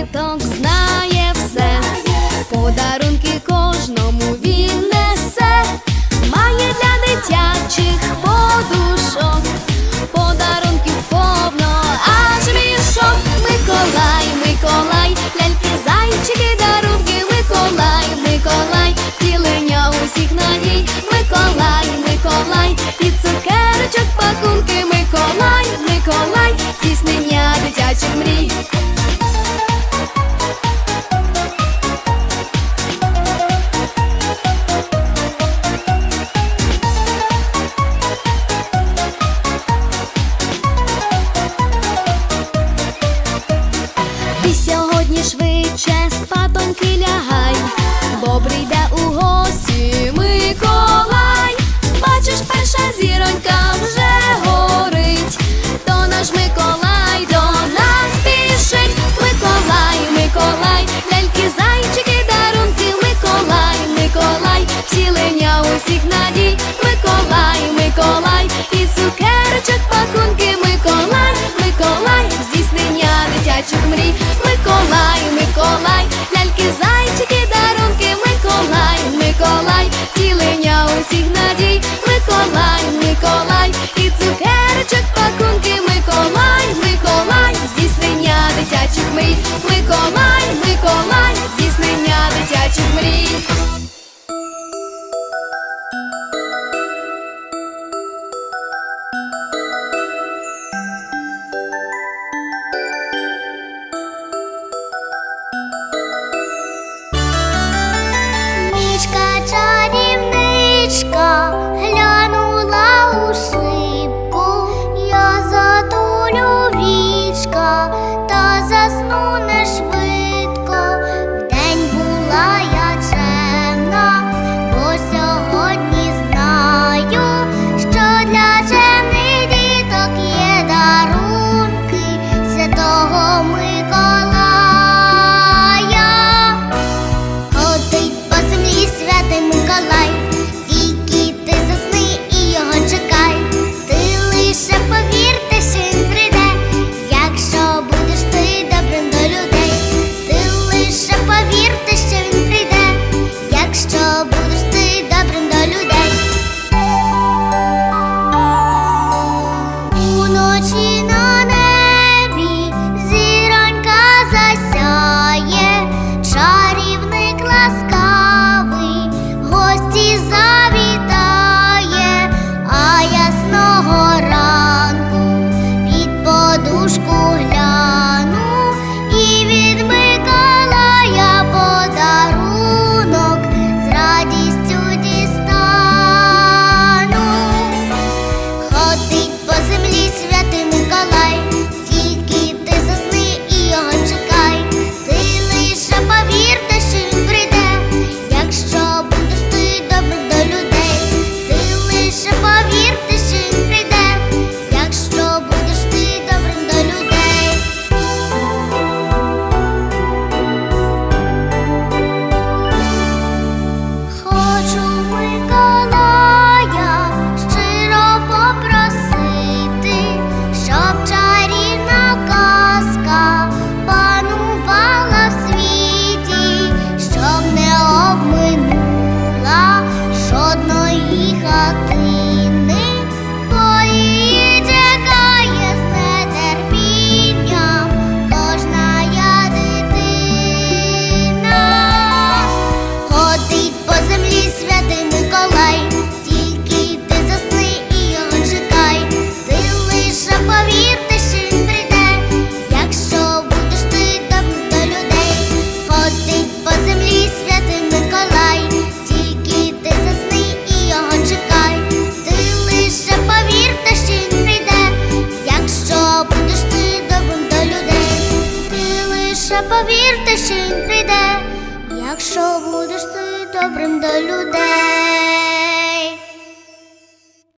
діток знає все. Подарунки втілення усіх надій, Миколай, Миколай, і цукерочок пакунки, Миколай, Миколай, здійснення дитячих мрій. しか心。Повірте, що він прийде, якщо будеш ти добрим до людей.